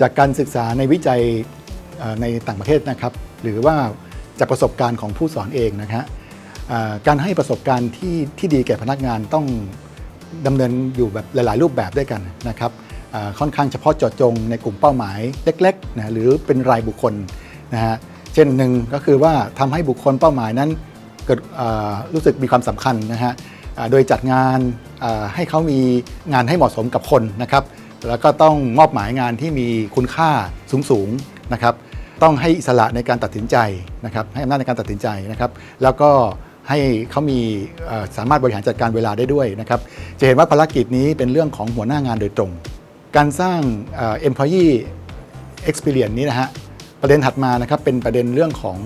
จากการศึกษาในวิจัยในต่างประเทศนะครับ หรือว่าจากประสบการณ์ของผู้สอนเองนะฮะเอ่อการให้ประสบการณ์ที่ที่ดีแก่พนักงานต้องดำเนินอยู่แบบหลาย ๆ รูปแบบด้วยกันนะครับค่อนข้างเฉพาะเจาะจงในกลุ่มเป้าหมายเล็กๆนะหรือเป็นรายบุคคลนะฮะเช่นหนึ่งก็คือว่าทำให้บุคคลเป้าหมายนั้นเกิดรู้สึกมีความสำคัญนะฮะโดยจัดงานให้เขามีงานให้เหมาะสมกับคนนะครับ แล้วก็ต้องมอบหมายงานที่มีคุณค่าสูงๆนะครับต้องให้อิสระในการตัดสินใจนะครับให้อำนาจในการตัดสินใจนะครับ แล้วก็ให้เขามีสามารถบริหารจัดการเวลาได้ด้วยนะครับ จะเห็นว่าภารกิจนี้เป็นเรื่องของหัวหน้างานโดยตรง การสร้าง employee experience นี้นะฮะประเด็นถัดมานะครับเป็นประเด็นเรื่องของ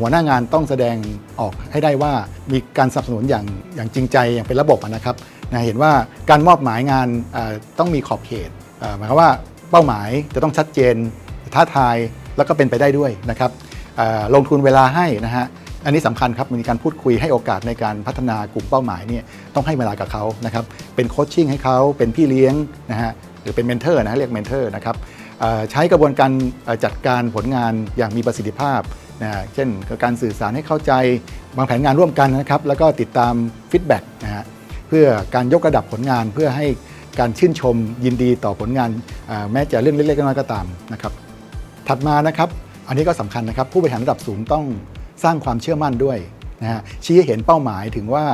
หัวหน้างานต้องแสดงออกให้ได้ว่ามีการสนับสนุนอย่างอย่างจริงใจอย่างเป็นระบบนะครับ นะเห็นว่าการมอบหมายงานต้องมีขอบเขตหมายความว่าเป้าหมายจะต้องชัดเจน ท้าทายแล้วก็เป็นไปได้ด้วยนะครับลงทุนเวลาให้นะฮะอันนี้สำคัญครับมีการพูดคุยให้โอกาสในการพัฒนากลุ่มเป้าหมายเนี่ยต้องให้เวลากับเขานะครับเป็นโคชชิ่งให้เขาเป็นพี่เลี้ยงนะฮะหรือเป็นเมนเทอร์นะเรียกเมนเทอร์นะครับใช้กระบวนการจัดการผลงานอย่างมีประสิทธิภาพนะเช่นการสื่อสารให้เข้าใจวางแผนงานร่วมกันนะครับแล้วก็ติดตามฟีดแบ็กนะฮะ พื่อการยกระดับผลงานเพื่อให้การชื่นชมยินดีต่อผลงานแม้จะเรื่องเล็กๆน้อยๆก็ตามนะครับถัดมานะครับ อันนี้ก็สำคัญนะครับ ผู้บริหารระดับสูงต้องสร้างความเชื่อมั่นด้วยนะฮะชี้เห็นเป้าหมายถึงว่า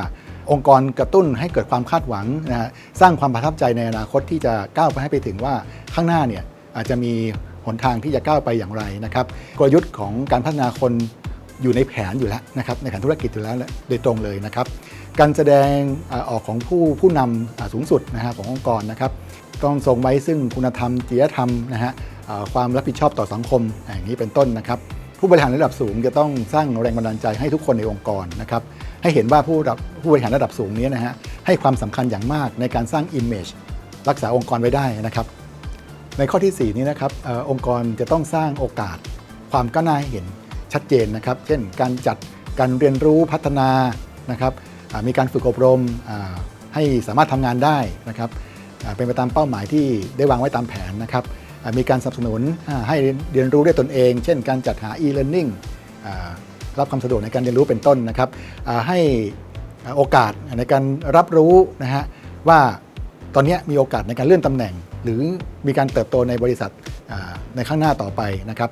องค์กรกระตุ้นให้เกิดความคาดหวังนะฮะสร้างความประทับใจในอนาคตที่จะก้าวไปให้ไปถึงว่าข้างหน้าเนี่ยอาจจะมีหนทางที่จะก้าวไปอย่างไรนะครับกลยุทธ์ของการพัฒนาคนอยู่ในแผนอยู่แล้วนะครับในแผนธุรกิจอยู่แล้วโดยตรงเลยนะครับ การแสดงออกของผู้ผู้นำสูงสุดนะฮะขององค์กรนะครับต้องทรงไว้ซึ่งคุณธรรมจริยธรรมนะฮะความรับผิดชอบต่อสังคมอย่างนี้เป็นต้นนะครับผู้บริหารระดับสูงจะต้องสร้างแรงบันดาลใจให้ทุกคนในองค์กรนะครับให้เห็นว่าผู้รับผู้บริหารระดับสูงนี้นะฮะให้ความสำคัญอย่างมากในการสร้าง Image รักษาองค์กรไว้ได้นะครับ ในข้อที่ 4 นี้นะครับอองค์กรจะต้องสร้างโอกาส ความก้าวหน้าให้เห็นชัดเจนนะครับ เช่น การจัดการเรียนรู้พัฒนานะครับ มีการฝึกอบรมให้สามารถทำงานได้นะครับเป็นไปตามเป้าหมายที่ได้วางไว้ตามแผนนะครับมีการสนับสนุนให้เรียนรู้ด้วยตนเอง เช่น การจัดหา e-learning รับความสะดวกในการเรียนรู้เป็นต้นนะครับให้โอกาสในการรับรู้นะฮะว่าตอนนี้มีโอกาสในการเลื่อนตำแหน่ง หรือมีการเติบโตในบริษัทในข้างหน้าต่อไปนะครับ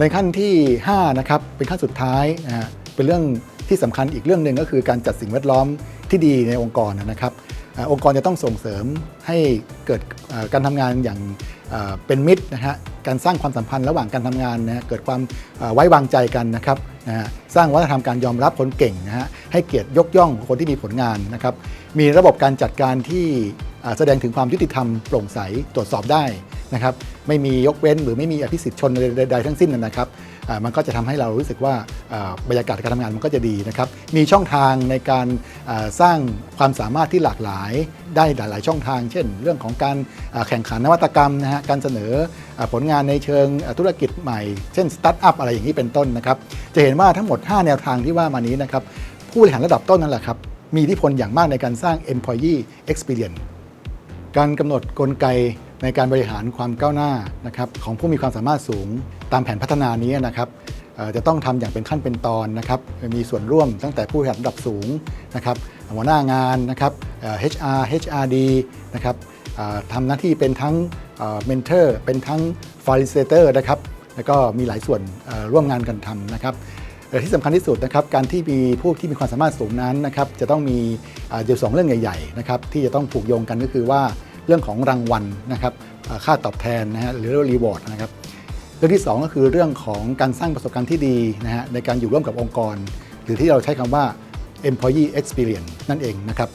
ในขั้นที่5นะครับเป็นขั้นสุดท้ายนะฮะเป็นเรื่อง ที่สำคัญอีกเรื่องหนึ่งก็คือการจัดสิ่งแวดล้อมที่ดีในองค์กรนะครับองค์กรจะต้องส่งเสริมให้เกิดการทำงานอย่างเป็นมิตรนะฮะการสร้างความสัมพันธ์ระหว่างการทำงานนะฮะเกิดความไว้วางใจกันนะครับนะฮะสร้างวัฒนธรรมการยอมรับคนเก่งนะฮะให้เกียรติยกย่องคนที่มีผลงานนะครับมีระบบการจัดการที่แสดงถึงความยุติธรรมโปร่งใสตรวจสอบได้ นะครับไม่มียกเว้นหรือไม่มีอภิสิทธิ์ชนใดๆทั้งสิ้นนะครับมันก็จะทำให้เรารู้สึกว่าบรรยากาศการทำงานมันก็จะดีนะครับมีช่องทางในการสร้างความสามารถที่หลากหลายได้หลาย ๆ ช่องทาง เช่น เรื่องของการแข่งขันนวัตกรรมนะฮะการเสนอผลงานในเชิงธุรกิจใหม่ เช่นสตาร์ทอัพอะไรอย่างนี้เป็นต้นนะครับจะเห็นว่าทั้งหมด 5 แนวทางที่ว่ามานี้นะครับผู้บริหารระดับต้นนั่นแหละครับมีอิทธิพลอย่างมากในการสร้าง employee experience การกำหนดกลไก ในการบริหารความก้าวหน้านะครับของผู้มีความสามารถสูงตามแผนพัฒนานี้นะครับจะต้องทำอย่างเป็นขั้นเป็นตอนนะครับมีส่วนร่วมตั้งแต่ผู้บริหารระดับสูงนะครับหัวหน้างานนะครับ HR HRD นะครับทำหน้าที่เป็นทั้งเมนเทอร์เป็นทั้ง facilitator นะครับแล้วก็มีหลายส่วนร่วมงานกันทำนะครับแต่ที่สำคัญที่สุดนะครับการที่มีผู้ที่มีความสามารถสูงนั้นนะครับจะต้องมีอ่าอยู่สองเรื่องใหญ่ๆนะครับที่จะต้องผูกโยงกันก็คือว่า เรื่องของรางวัลนะครับค่าตอบแทนนะฮะหรือรีวอร์ดนะครับเรื่องที่ 2 ก็คือเรื่องของการสร้างประสบการณ์ที่ดีนะฮะในการอยู่ร่วมกับองค์กร หรือที่เราใช้คำว่า employee experience นั่นเองนะครับ